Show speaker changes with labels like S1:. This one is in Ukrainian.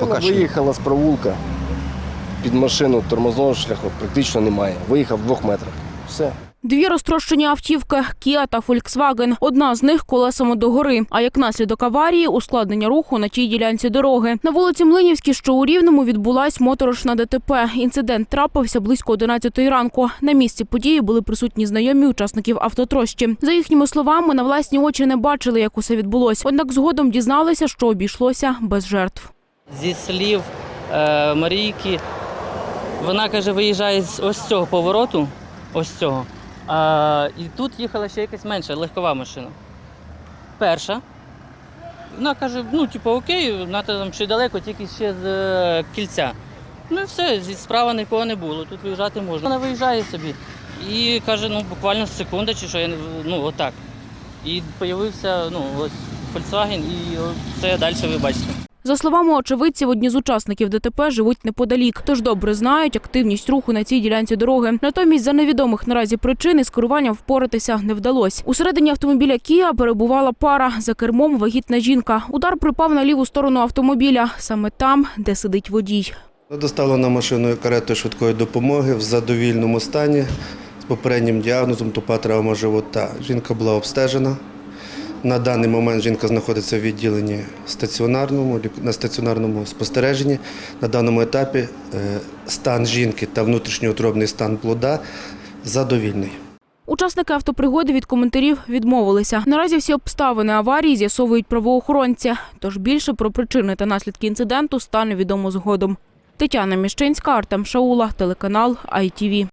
S1: Машина виїхала з провулка під машину тормозного шляху практично немає. Виїхав в двох метрах. Все.
S2: Дві розтрощені автівки Kia та Volkswagen. Одна з них колесами догори. А як наслідок аварії ускладнення руху на тій ділянці дороги. На вулиці Млинівській, що у Рівному, відбулась моторошна ДТП. Інцидент трапився близько 11 ранку. На місці події були присутні знайомі учасників автотрощі. За їхніми словами, на власні очі не бачили, як усе відбулось. Однак згодом дізналися, що обійшлося без жертв.
S3: Зі слів е, Марійки, вона каже, виїжджає з ось цього повороту, ось цього. А, і тут їхала ще якась менша легкова машина. Перша. Вона каже, ну, типу, окей, вона там ще далеко, тільки ще з е, кільця. Ну і все, зі справа нікого не було, тут виїжджати можна. Вона виїжджає собі і каже, ну буквально секунда чи що, я ну отак. І з'явився ну, ось Volkswagen, і це далі ви бачите.
S2: За словами очевидців, одні з учасників ДТП живуть неподалік, тож добре знають активність руху на цій ділянці дороги. Натомість, за невідомих наразі причин із керуванням впоратися не вдалось. Усередині автомобіля Кія перебувала пара за кермом вагітна жінка. Удар припав на ліву сторону автомобіля, саме там, де сидить водій.
S4: Доставлена машиною каретою швидкої допомоги в задовільному стані з попереднім діагнозом тупа травма живота. Жінка була обстежена. На даний момент жінка знаходиться в відділенні стаціонарному, на стаціонарному спостереженні. На даному етапі е, стан жінки та внутрішньоутробний стан плода задовільний.
S2: Учасники автопригоди від коментарів відмовилися. Наразі всі обставини аварії з'ясовують правоохоронці. Тож більше про причини та наслідки інциденту стане відомо згодом. Тетяна Міщинська, Артем Шаула, телеканал ITV.